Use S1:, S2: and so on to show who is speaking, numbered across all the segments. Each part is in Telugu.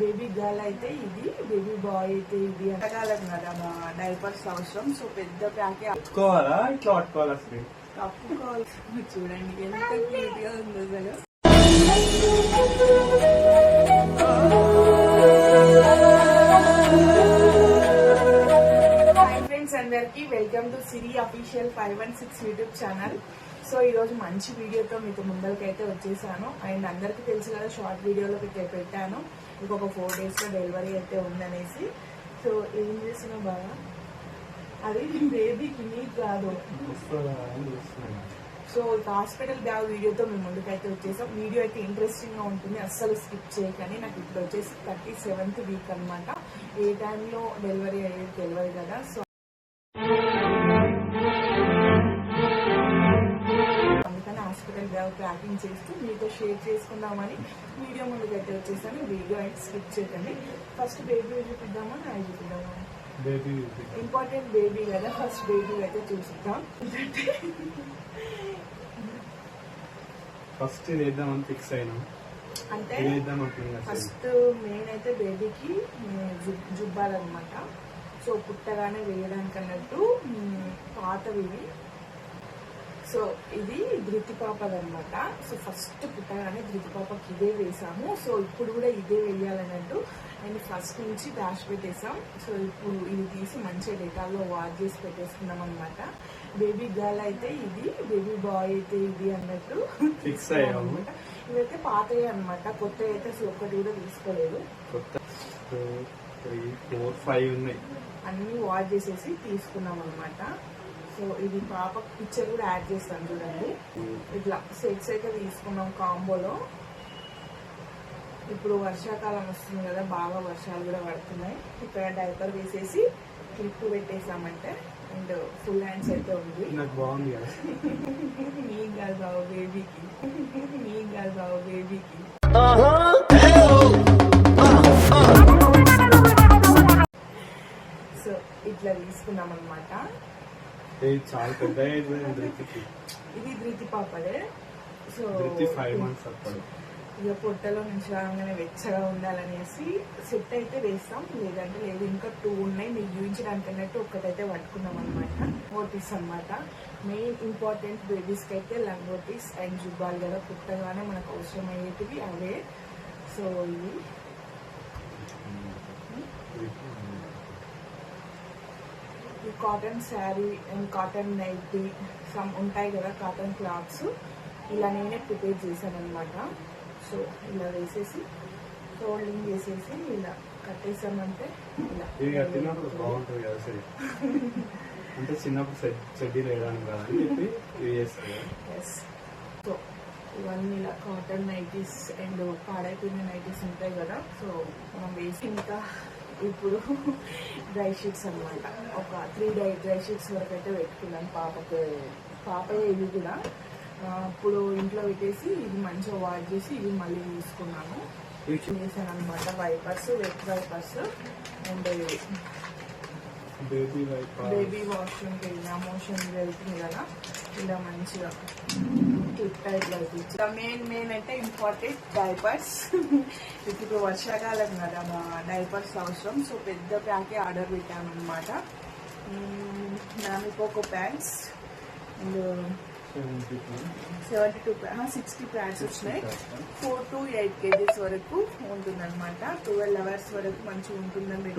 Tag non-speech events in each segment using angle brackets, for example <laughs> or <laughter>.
S1: బేబీ గర్ల్ అయితే ఇది బేబీ బాయ్ అయితే ఇది ఎంతకాలం కదా మా డైపర్స్ అవసరం. సో పెద్ద ప్యాకే
S2: పట్టుకోవాలా ఇట్లా పట్టుకోవాలా అసలు?
S1: కప్పుకోవాలి చూడండి ఎంత క్యూట్గా ఉందో అసలు. ఫ్రెండ్స్ అందరికి welcome to Siri official five one six YouTube channel so ఈ రోజు మంచి వీడియోతో మీకు ముందరికి అయితే వచ్చేసాను. అండ్ అందరికీ తెలుసు కదా షార్ట్ వీడియోలో పెట్టి పెట్టాను. ఇంకొక ఫోర్ డేస్లో డెలివరీ అయితే ఉందనేసి. సో ఏం చేస్తున్నావు బాగా అది బేబీకి నీకు కాదు. సో ఇక హాస్పిటల్ బ్యాగ్ వీడియోతో మేము ముందుకైతే వచ్చేసాం. వీడియో అయితే ఇంట్రెస్టింగ్గా ఉంటుంది. అస్సలు స్కిప్ చేయకని నాకు ఇప్పుడు వచ్చేసి థర్టీ సెవెంత్ వీక్ అన్నమాట. ఏ టైంలో డెలివరీ అయ్యేది తెలియదు కదా. సో ప్యాకింగ్ చేస్తూ మీతో షేర్ చేసుకుందామని వీడియో ముందుకైతే వచ్చేసాను. వీడియో అయితే స్కిప్ చేయకండి. ఫస్ట్ బేబీ చూపిద్దామా? నా చూపిద్దామా
S2: బేబీ
S1: ఇంపార్టెంట్ బేబీ కదా. ఫస్ట్ బేబీ అయితే చూపిద్దాం
S2: ఫస్ట్ ఇది వేద్దామని ఫిక్స్ అయినా.
S1: అంటే. ఫస్ట్ మెయిన్ అయితే బేబీకి జుబ్బాలన్నమాట. సో పుట్టగానే వేయడానికి అన్నట్టు పాతవి. సో ఇది ధృతి పాపదన్నమాట సో ఫస్ట్ పుట్టగానే ధృతి పాపకి ఇదే వేసాము సో ఇప్పుడు కూడా ఇదే వేయాలన్నట్టు అండ్ ఫస్ట్ నుంచి డాష్ పెట్టేసాం సో ఇప్పుడు ఇది తీసి మంచిగా డేటాలో వాష్ చేసి పెట్టేసుకున్నాం అనమాట బేబీ గర్ల్ అయితే ఇది బేబీ బాయ్ అయితే ఇది అన్నట్టు
S2: Fix అయ్యాము.
S1: ఇవైతే పాతవి అనమాట కొత్త అయితే అసలు ఒక్కటి కూడా తీసుకోలేదు. అన్ని వాష్ చేసేసి తీసుకున్నాం అనమాట సో ఇది పాప పిక్చర్ కూడా యాడ్ చేస్తాను చూడండి. ఇట్లా సెట్స్ అయితే తీసుకున్నాం కాంబోలో ఇప్పుడు వర్షాకాలం వస్తుంది కదా బాగా వర్షాలు కూడా పడుతున్నాయి. ఇక్కడ డైపర్ వేసేసి క్లిప్ పెట్టేసామంటే అండ్ ఫుల్ హ్యాండ్స్ అయితే ఉంది.
S2: బాగుంది కదా.
S1: బాబు బేబీకి నీకు కాదు బాబు బేబీకి సో ఇట్లా తీసుకున్నాం అనమాట
S2: చాలా పెద్ద ఏజ్ ధృతికి
S1: ఇది ధృతి సో
S2: ధృతి ఫైవ్ మంత్స్ అప్పుడు.
S1: ఇక పొట్టలో నుంచి రాగానే వెచ్చగా ఉండాలనేసి సెట్ అయితే వేస్తాం. లేదంటే లేదు ఇంకా టూ ఉన్నాయి. మీకు చూపించడానికి అన్నట్టు ఒక్కటైతే పట్టుకున్నాం అనమాట ఓటీస్ అన్నమాట. మెయిన్ ఇంపార్టెంట్ బేబీస్కి అయితే లంగోటీస్ అండ్ జుబ్బాలు కదా పుట్టగానే మనకు అవసరమయ్యేటివి అవే. సో ఇవి. ఈ cotton sari and cotton nightie some ఉంటాయి కదా కాటన్ క్లాత్స్ ఇలా నేనే ప్రిపేర్ చేశాను అనమాట సో ఇలా వేసేసి ఫోల్డింగ్ చేసేసి ఇలా కట్టేసామంటే ఇలా.
S2: కట్టినప్పుడు బాగుంటుంది కదా సరే. అంటే చిన్నప్పుడు సెడ్ చెడ్డీ వేయడానికి కదా అని చెప్పి ఇవి చేస్తారు కదా.
S1: ఎస్ సో ఇవన్నీ ఇలా కాటన్ నైటీస్ అండ్ పాడైపోయిన నైటీస్ ఉంటాయి కదా. సో మనం వేసి ఇంకా ఇప్పుడు డ్రై షీట్స్ అన్నమాట. ఒక త్రీ డ్రై డ్రై షీట్స్ వరకు అయితే పెట్టుకున్నాను పాపకి. పాపయ్య ఇవి కూడా ఇప్పుడు ఇంట్లో పెట్టేసి ఇది మంచిగా వాష్ చేసి ఇవి మళ్ళీ తీసుకున్నాను చేశాను అనమాట wipers wet wipers and
S2: baby wipe
S1: baby వాష్రూమ్కి వెళ్ళినా మోషన్ వెళ్తుంది కదా ఇలా మంచిగా క్లిప్ టైప్లో ఇట్లా మెయిన్ మెయిన్ అంటే ఇంపార్టెంట్ డైపర్స్ ఇప్పుడు వర్షాకాలం కదా మా డైపర్స్ అవసరం. సో పెద్ద ప్యాకే ఆర్డర్ పెట్టామన్నమాట. అనమాట నామికోకో pants and seventy two sixty pants వచ్చినాయి ఫోర్ టు ఎయిట్ కేజీస్ వరకు ఉంటుంది అనమాట ట్వెల్వ్ అవర్స్ వరకు మంచిగా ఉంటుందని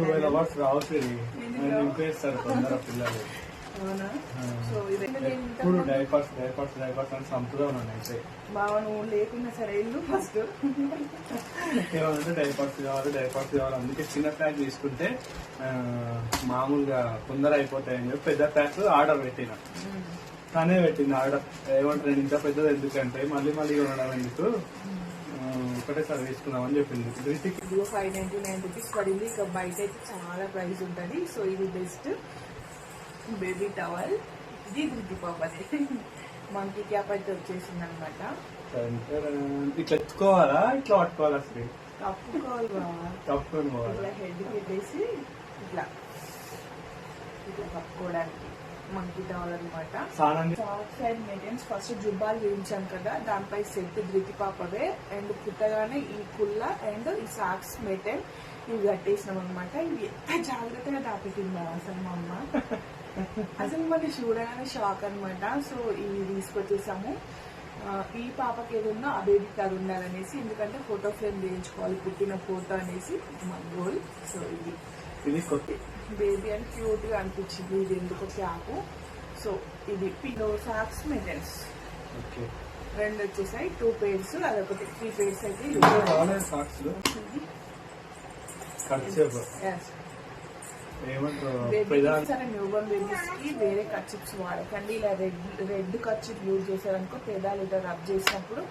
S1: అవునా. సో బావ నువ్వు సరే ఇల్లు ఫస్ట్.
S2: ఏమంటే డైపర్స్ కావాలి డైపర్స్ కావాలి. అందుకే చిన్న ప్యాక్ తీసుకుంటే మామూలుగా తొందర అయిపోతాయని చెప్పి పెద్ద ప్యాక్ ఆర్డర్ పెట్టిన. తనే పెట్టింది ఆర్డర్ ఏమంటారు ఇంత పెద్దది ఎందుకంటే మళ్ళీ మళ్ళీ కొనడం ఎందుకు ఒకటేసారి తీసుకుందామని చెప్పింది.
S1: ఫైవ్ నైన్టీ నైన్ రూపీస్ పడింది. ఇక బయట అయితే చాలా ప్రైస్ ఉంటుంది. సో ఇది బెస్ట్ బేబీ టవల్ ఇది ధృతి పాపది. <laughs> మంకీ క్యాప్ అయితే వచ్చేసింది అనమాట
S2: ఇట్లా ఎత్తుకోవాలా? ఇట్లా పట్టుకోవాలా అసలు?
S1: కప్పుకోవాలి
S2: పోవాలా?
S1: ఇట్లా హెడ్ పెట్టేసి ఇట్లా. ఇట్లా కప్పుకోవడానికి అనమాట
S2: స్నానం
S1: సాఫ్ట్ సైడ్ మెయింటెన్స్ ఫస్ట్ జుబ్బాలు వేయించాం కదా దానిపై సెట్ ధృతి పాపవే అండ్ పుట్టగానే ఈ కుల్ల అండ్ ఈ సాక్స్ మెటెన్ ఇవి కట్టేసినాం అనమాట ఇవి ఎంత జాగ్రత్తగా దాపెట్టిందా అసలు మా అమ్మ. అసలు మనకి చూడగానే షాక్ అన్నమాట. సో ఇవి తీసుకొచ్చేసాము. ఈ పాపకి ఏదన్నా ఆ బేబీకి అది ఉండాలనేసి ఎందుకంటే ఫోటో ఫ్రేమ్ వేయించుకోవాలి పుట్టిన ఫోటో అనేసి మా గోల్ సో ఇది.
S2: ఇది కొత్త
S1: బేబీ అని క్యూట్గా అనిపించింది. ఇది ఎందుకు క్యాప్. సో ఇది పిలో సాక్స్ మెటల్స్.
S2: ఓకే
S1: రెండు వచ్చేసాయి. టూ పేర్స్ అదొకటి. త్రీ పేర్స్ అయితే సరే న్యూబర్న్ బేబీస్కి వేరే కచ్చిప్స్ వాడకండి. ఇలా రెడ్ రెడ్ కచ్చిప్ యూజ్ చేశారనుకో పెదాలు ఇట్లా రబ్ చేసినప్పుడు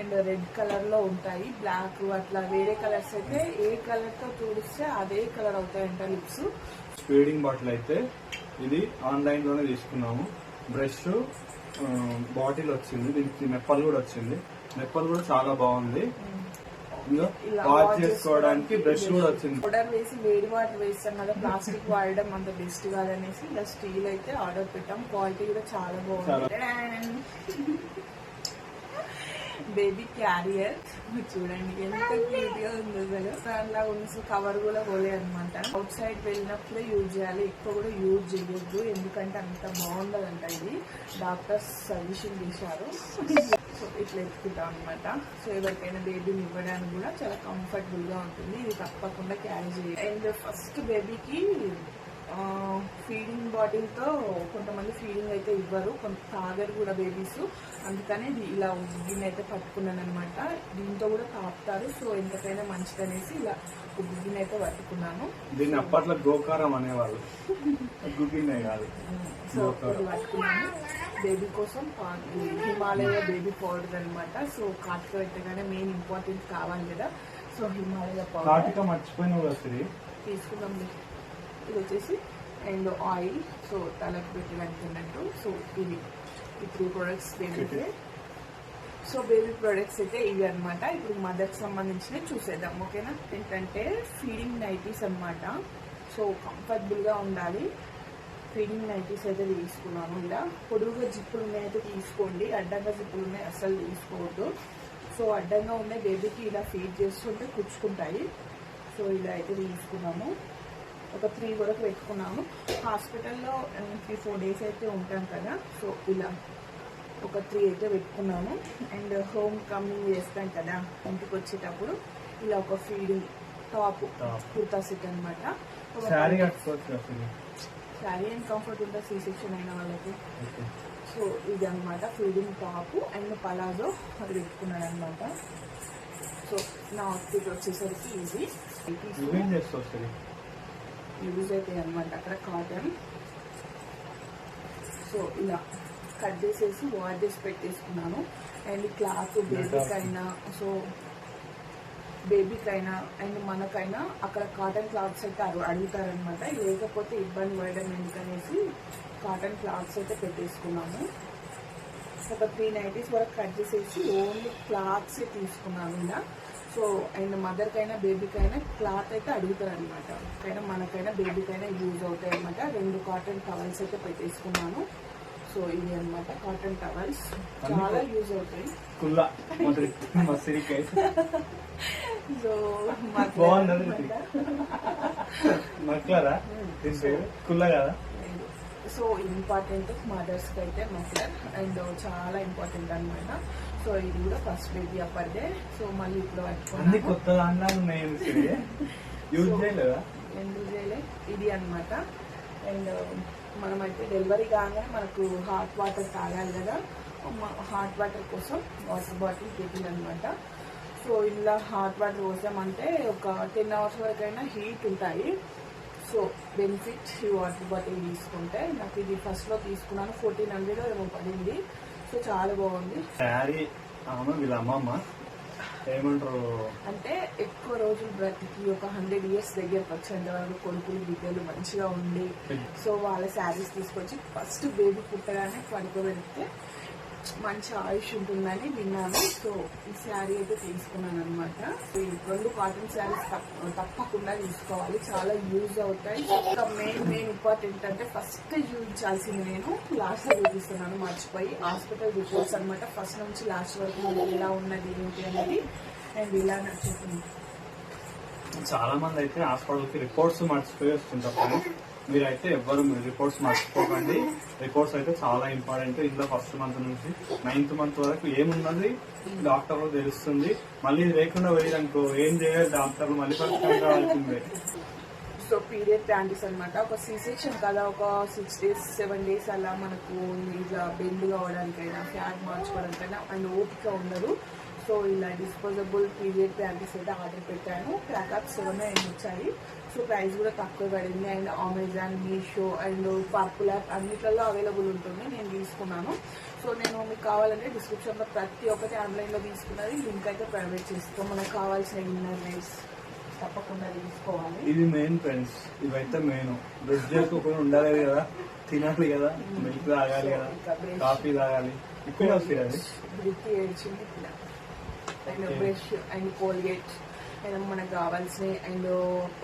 S1: అండ్ రెడ్ కలర్లో ఉంటాయి. బ్లాక్ అట్లా వేరే కలర్స్ అయితే ఏ కలర్తో చూడిస్తే అదే కలర్ అవుతాయంట లిప్స్.
S2: స్పీడింగ్ బాటిల్ అయితే ఇది ఆన్లైన్లోనే తీసుకున్నాము. బ్రష్ బాటిల్ వచ్చింది. దీనికి మెప్పలు కూడా వచ్చింది. మెప్పలు కూడా చాలా బాగుంది. వాష్ చేసుకోవడానికి బ్రష్ కూడా వచ్చింది.
S1: పౌడర్ వేసి వేడి వాటర్ వేస్తాం కదా ప్లాస్టిక్ వాడడం అంత బెస్ట్ కాదనేసి ఇలా స్టీల్ అయితే ఆర్డర్ పెట్టాం. క్వాలిటీ కూడా చాలా బాగుంది. బేబీ క్యారియర్ చూడండి ఎంత క్యూట్గా ఉంది అసలు దానిలా ఉంది కవర్ కూడా పోలే అనమాట అవుట్ సైడ్ వెళ్ళినప్పుడే యూజ్ చేయాలి. ఎక్కువ కూడా యూజ్ చేయొద్దు. ఎందుకంటే అంత బాగుండదంట ఇది. డాక్టర్స్ సజెషన్ చేశారు. సో ఇట్లా ఎత్తుకుంటాం అనమాట సో ఎవరికైనా బేబీని ఇవ్వడానికి కూడా చాలా కంఫర్టబుల్గా ఉంటుంది. ఇది తప్పకుండా క్యారీ చేయాలి. అండ్ ఫస్ట్ బేబీకి ఫీడింగ్ బాటిల్తో కొంతమంది ఫీడింగ్ అయితే ఇవ్వరు. కొంత తాగరు కూడా బేబీస్ అందుకని ఇలా ఉగ్గిని అయితే పట్టుకున్నాను అనమాట దీంతో కూడా తాపుతారు. సో ఎంతకైనా మంచిదనేసి ఇలా ఉగ్గిని అయితే పట్టుకున్నాను.
S2: దీన్ని అప్పట్లో గోకారం అనేవాళ్ళు. గుగ్గిన్నే కాదు. <laughs>
S1: సో ఇది పట్టుకున్నాను. బేబీ కోసం హిమాలయ బేబీ పౌడర్ అన్నమాట. సో కార్తీక పెట్టగానే మెయిన్ ఇంపార్టెంట్ కావాలి కదా. సో హిమాలయ పౌడర్
S2: కాటిక మర్చిపోయిన
S1: తీసుకుందాం ఇది వచ్చేసి అండ్ ఆయిల్. సో తలకు పెట్టడానికి అన్నట్టు సో ఇవి ఈ త్రీ ప్రొడక్ట్స్ బేబీకి సో బేబీ ప్రొడక్ట్స్ అయితే ఇవి అన్నమాట. ఇప్పుడు మదర్కి సంబంధించినవి చూసేద్దాం ఓకేనా? ఏంటంటే ఫీడింగ్ నైటీస్ అన్నమాట. సో కంఫర్టబుల్గా ఉండాలి. ఫీడింగ్ నైటీస్ అయితే తీసుకున్నాను ఇలా. పొడుగుగా జిప్పులు ఉన్నాయి అయితే తీసుకోండి. అడ్డంగా జిప్పులు ఉన్నాయి అస్సలు తీసుకోవద్దు. సో అడ్డంగా ఉన్నాయి బేబీకి ఇలా ఫీడ్ చేస్తుంటే కుచ్చుకుంటాయి. సో ఇలా అయితే తీసుకున్నాము. ఒక త్రీ వరకు పెట్టుకున్నాము. హాస్పిటల్లో త్రీ ఫోర్ డేస్ అయితే ఉంటాం కదా. సో ఇలా ఒక త్రీ అయితే పెట్టుకున్నాను అండ్ హోమ్ కమింగ్ చేస్తాం కదా ఇంటికి వచ్చేటప్పుడు. ఇలా ఒక ఫీడింగ్ టాప్. కుర్తా సెట్ అనమాట
S2: శారీ
S1: అండ్ కంఫర్ట్ ఉంటుంది సీ సెక్షన్ అయిన వాళ్ళకి? సో ఇది అనమాట ఫీడింగ్ టాప్ అండ్ పలాజో అది పెట్టుకున్నాను అనమాట సో నా అవుట్ఫిట్ వచ్చేసరికి ఇది. యూజ్ అవుతాయి అనమాట అక్కడ కాటన్ సో ఇలా కట్ చేసేసి వాష్ చేసి పెట్టేసుకున్నాను. అండ్ క్లాత్ బేబీకైనా సో బేబీకైనా అండ్ మనకైనా అక్కడ కాటన్ క్లాత్స్ అయితే అడుగుతారనమాట లేకపోతే ఇబ్బంది పడడం ఎందుకనేసి కాటన్ క్లాత్స్ అయితే పెట్టేసుకున్నాము ఒక త్రీ నైటీస్ వరకు కట్ చేసేసి ఓన్లీ క్లాత్స్ తీసుకున్నాను ఇలా. సో అండ్ మదర్కైనా బేబీకైనా క్లాత్ అయితే అడుగుతారు అనమాట కైనా మనకైనా బేబీకైనా యూజ్ అవుతాయి అనమాట రెండు కాటన్ టవల్స్ అయితే పెట్టేసుకున్నాను. సో ఇది అన్నమాట కాటన్ టవల్స్. చాలా యూజ్ అవుతాయి. సో
S2: కుల్ల కదా?
S1: సో ఇంపార్టెంట్ మదర్స్కి అయితే మఫ్లర్ అండ్ చాలా ఇంపార్టెంట్ అన్నమాట. సో ఇది కూడా ఫస్ట్ బేబీ అప్పటిదే సో మళ్ళీ ఇప్పుడు <laughs> చేయలే. ఇది అన్నమాట. అండ్ మనమైతే డెలివరీ కాగానే మనకు హాట్ వాటర్ తాగాలి కదా. హాట్ వాటర్ కోసం వాటర్ బాటిల్ పెట్టింది అనమాట సో ఇలా హాట్ వాటర్ పోసామంటే ఒక టెన్ అవర్స్ వరకైనా హీట్ ఉంటాయి. సో బెనిఫిట్ ఈ వాటర్ బాటిల్ తీసుకుంటే నాకు ఇది ఫస్ట్లో తీసుకున్నాను ఫోర్టీన్ హండ్రెడ్ ఏమో పడింది. సో చాలా బాగుంది.
S2: శారీ ఆమె వీళ్ళ అమ్మమ్మ ఏమంటారు?
S1: అంటే ఎక్కువ రోజులు బ్రతికి ఒక హండ్రెడ్ ఇయర్స్ దగ్గరకు వచ్చేంత వరకు కొడుకులు బిడ్డలు మంచిగా ఉండి సో వాళ్ళ శారీస్ తీసుకొచ్చి ఫస్ట్ బేబీ పుట్టగానే పడుకోబెడితే మంచి ఆయుష్ ఉంటుందని విన్నాను. సో ఈ శారీ అయితే తీసుకున్నాను అనమాట ఈ రెండు కాటన్ శారీస్ తప్పకుండా తీసుకోవాలి. చాలా యూజ్ అవుతాయి. ఇంకా మెయిన్ మెయిన్ ఇంపార్టెంట్ అంటే ఫస్ట్ చూపించాల్సింది నేను. లాస్ట్ చూపిస్తున్నాను మర్చిపోయి. హాస్పిటల్ రిపోర్ట్స్ అనమాట ఫస్ట్ నుంచి లాస్ట్ వరకు ఇలా ఎలా ఉన్నది ఏంటి అనేది అండ్ ఇలా నచ్చుతుంది.
S2: చాలా మంది అయితే హాస్పిటల్కి రిపోర్ట్స్ మర్చిపోయి వస్తుంటారు. మీరైతే ఎవ్వరు రిపోర్ట్స్ మర్చిపోకండి. రిపోర్ట్స్ అయితే చాలా ఇంపార్టెంట్ ఇందులో ఫస్ట్ మంత్ నుంచి నైన్త్ మంత్ వరకు ఏమున్నది డాక్టర్ తెలుస్తుంది. మళ్ళీ లేకుండా పోయేదనుకో ఏం చేయాలి డాక్టర్ మళ్ళీ పరిష్కారం కావాల్సిందే.
S1: సో పీరియడ్ ప్యాంటీస్ అన్నమాట. ఒక సీసెక్షన్ కదా ఒక సిక్స్ డేస్ సెవెన్ డేస్ అలా మనకు ఇట్లా బెండ్ కావడానికైనా ఫ్యాట్ మార్చుకోవడానికైనా అండ్ ఓపిక ఉండదు. సో ఇలా డిస్పోజబుల్ పీరియడ్ ప్యాంటీస్ అయితే ఆర్డర్ పెట్టాను. ప్యాకప్ సెవెన్ ఏమి వచ్చాయి. సో ప్రైస్ కూడా తక్కువ పడింది. And Amazon Meesho and purple app అన్నిట్లలో అవైలబుల్ ఉంటుంది నేను తీసుకున్నాను. సో నేను మీకు కావాలంటే డిస్క్రిప్షన్లో ప్రతి ఒక్కటి ఆన్లైన్లో తీసుకున్నది లింక్ అయితే ప్రైవేట్ చేస్తాం. మనకు కావాల్సిన ఇన్నర్ వేస్ తప్పకుండా తీసుకోవాలి.
S2: ఇది మెయిన్ ఫ్రెండ్స్ ఇవైతే మెయిన్ బ్రష్ చేసుకోకుండా ఉండాలి కదా. తినాలి కదా. మిల్క్ తాగాలి కదా. కాఫీ తాగాలి. అది
S1: వృత్తి ఏడ్చింది ఇలా and brush and Colgate and మనకు కావాల్సిన అండ్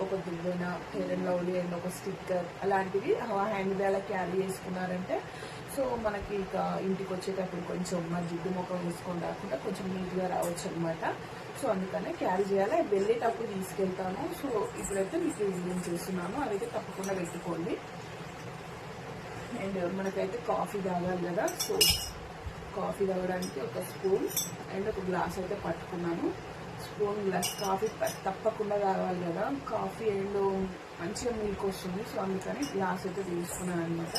S1: ఒక దువ్వెన హెయిర్ అండ్ లవ్లీ అండ్ ఒక స్టిక్కర్ అలాంటివి హ్యాండ్ బ్యాగ్ క్యారీ చేసుకున్నారంటే సో మనకి ఇక ఇంటికి వచ్చేటప్పుడు కొంచెం మన జిడ్డు ముఖం వేసుకొని రాకుండా కొంచెం నీట్గా రావచ్చు అనమాట సో అందుకనే క్యారీ చేయాలి. వెళ్ళేటప్పుడు తీసుకెళ్తాను. సో ఇప్పుడైతే మీకు ఏం చేస్తున్నాను అవైతే తప్పకుండా పెట్టుకోండి. అండ్ మనకైతే కాఫీ తాగాలి కదా. సో కాఫీ తాగడానికి ఒక స్పూన్ అండ్ ఒక గ్లాస్ అయితే పట్టుకున్నాను. స్పూన్ గ్లాస్ కాఫీ తప్పకుండా తాగాలి కదా. కాఫీ అండ్ మంచిగా మిల్క్ వస్తుంది. సో అందుకని గ్లాస్ అయితే తీసుకున్నాను అనమాట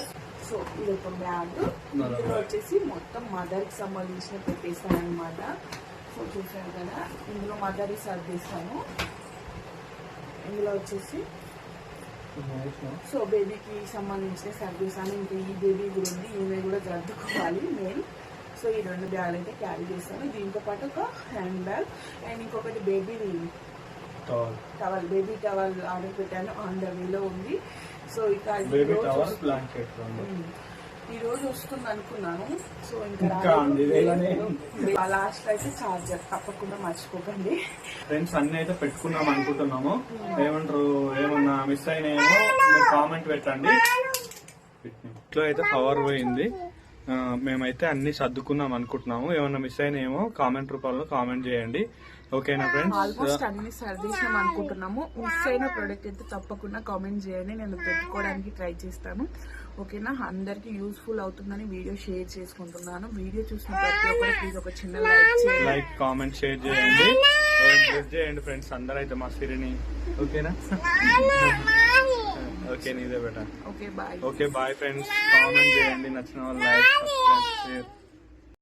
S1: సో ఇది ఒక బ్యాగ్. ఇందులో వచ్చేసి మొత్తం మదర్కి సంబంధించిన పెట్టేస్తాను అనమాట సో చూసారు కదా ఇందులో మదర్ సర్దిస్తాను ఇందులో వచ్చేసి సో బేబీకి సంబంధించిన సర్వీస్ అని ఇంకా ఈ బేబీ కూడా ఉంది ఈమె కూడా సర్దుకోవాలి మెయిన్ సో ఈ రెండు బ్యాగ్ అయితే క్యారీ చేస్తాను దీంతో పాటు ఒక హ్యాండ్ బ్యాగ్ అండ్ ఇంకొకటి baby towel baby towel order పెట్టాను. ఆన్ ద వేలో ఉంది. సో ఇక ఈ
S2: బేబీ
S1: రోజు వస్తుంది అనుకున్నాను. సో ఇంకా. లాస్ట్ అయితే చార్జర్ తప్పకుండా మర్చిపోకండి.
S2: ఫ్రెండ్స్ అన్ని అయితే పెట్టుకున్నాం అనుకుంటున్నాము. ఏమంటారు? ఏమన్నా మిస్ అయినాయేమో మీరు కామెంట్ పెట్టండి. ఇంట్లో అయితే పవర్ పోయింది. మేమైతే అన్ని సర్దుకున్నాం అనుకుంటున్నాము. ఏమన్నా మిస్ అయినాయేమో కామెంట్ రూపంలో కామెంట్ చేయండి. ఓకేనా ఫ్రెండ్స్
S1: ఆల్మోస్ట్ అన్ని సర్దేశాం అనుకుంటున్నాము. మిస్ అయిన ప్రోడక్ట్ అయితే తప్పకుండా కామెంట్ చేయండి. నేను పెట్టుకోవడానికి ట్రై చేస్తాను. ఓకేనా అందరికి యూస్ఫుల్ అవుతుందని వీడియో షేర్ చేసుకుంటున్నాను. వీడియో చూసిన ప్రతి ఒక్కరు ప్లీజ్ ఒక చిన్న లైక్
S2: లైక్ కామెంట్ షేర్ చేయండి. చేయండి ఫ్రెండ్స్ అందరైతే మా సిరిని. ఓకేనా ఓకే నీదే better.
S1: Okay bye.
S2: Okay bye friends. Comment చేయండి నచ్చిన వాళ్ళు లైక్ సబ్స్క్రైబ్. షేర్